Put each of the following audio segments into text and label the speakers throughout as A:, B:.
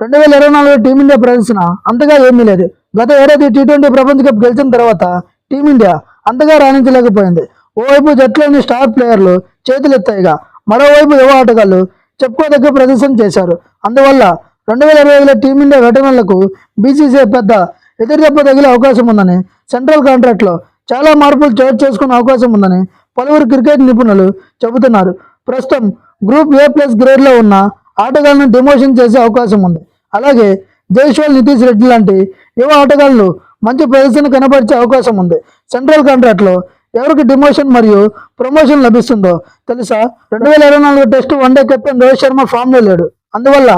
A: రెండు వేల ఇరవై నాలుగు టీమిండియా ప్రదర్శన అంతగా ఏమీ లేదు. గత ఏడాది టీ ట్వంటీ ప్రపంచ కప్ గెలిచిన తర్వాత టీమిండియా అంతగా రాణించలేకపోయింది. ఓవైపు జట్లోని స్టార్ ప్లేయర్లు చేతులెత్తాయిగా మరోవైపు యువ ఆటగాళ్ళు చెప్పుకోదగ్గ ప్రదర్శన చేశారు. అందువల్ల రెండు వేల ఇరవై ఐదులో టీమిండియా ఘటనలకు బీసీసీఐ పెద్ద ఎదురుదెబ్బ తగిలే అవకాశం ఉందని సెంట్రల్ కాంట్రాక్ట్లో చాలా మార్పులు చోటు చేసుకునే అవకాశం ఉందని పలువురు క్రికెట్ నిపుణులు చెబుతున్నారు. ప్రస్తుతం గ్రూప్ ఏ ప్లస్ గ్రేడ్లో ఉన్న ఆటగాళ్ళను డిమోషన్ చేసే అవకాశం ఉంది. అలాగే జైస్వాల్ నితీష్ రెడ్డి లాంటి యువ ఆటగాళ్ళు మంచి ప్రదర్శన కనబరిచే అవకాశం ఉంది. సెంట్రల్ కాంట్రాక్ట్లో ఎవరికి డిమోషన్ మరియు ప్రమోషన్ లభిస్తుందో తెలుసా? రెండు వేల ఇరవై నాలుగు test one day captain Rohit Sharma ఫామ్లో లేడు. అందువల్ల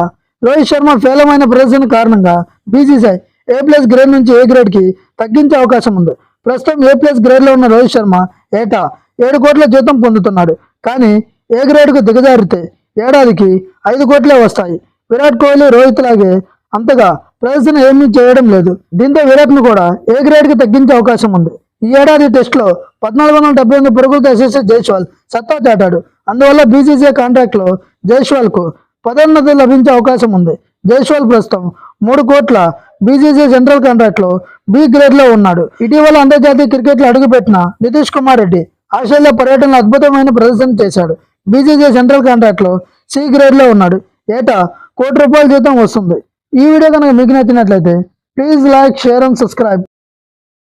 A: రోహిత్ శర్మ ఫేలమైన ప్రదర్శన కారణంగా బీసీసీఐ ఏ ప్లస్ గ్రేడ్ నుంచి ఏ గ్రేడ్కి తగ్గించే అవకాశం ఉంది. ప్రస్తుతం ఏ ప్లస్ గ్రేడ్లో ఉన్న రోహిత్ శర్మ ఏటా? ఏడు కోట్ల జీతం పొందుతున్నాడు. కానీ ఏ గ్రేడ్కు దిగజారితే ఏడాదికి ఐదు కోట్లే వస్తాయి. విరాట్ కోహ్లీ రోహిత్ లాగే అంతగా ప్రదర్శన ఏమీ చేయడం లేదు. దీంతో విరాట్ను కూడా ఏ గ్రేడ్కి తగ్గించే అవకాశం ఉంది. ఈ ఏడాది టెస్టులో పద్నాలుగు వందల డెబ్బై ఎనిమిది పరుగులతో ఎస్ఎస్ఎస్ జైస్వాల్ సత్తా చాటాడు. అందువల్ల బీసీసీఐ కాంట్రాక్ట్లో జైస్వాల్కు కు పదోన్నతి లభించే అవకాశం ఉంది. జైస్వాల్ ప్రస్తుతం మూడు కోట్ల బీసీసీ సెంట్రల్ కాంట్రాక్ట్లో బి గ్రేడ్లో ఉన్నాడు. ఇటీవల అంతర్జాతీయ క్రికెట్లో అడుగుపెట్టిన నితీష్ కుమార్ రెడ్డి ఆస్ట్రేలియా పర్యటనలో అద్భుతమైన ప్రదర్శన చేశాడు. బీజేజీ సెంట్రల్ కాంట్రాక్ట్లో సి గ్రేడ్లో ఉన్నాడు. ఏటా? కోటి రూపాయల జీతం వస్తుంది. ఈ వీడియో కనుక మీకు నచ్చినట్లయితే please like share and subscribe.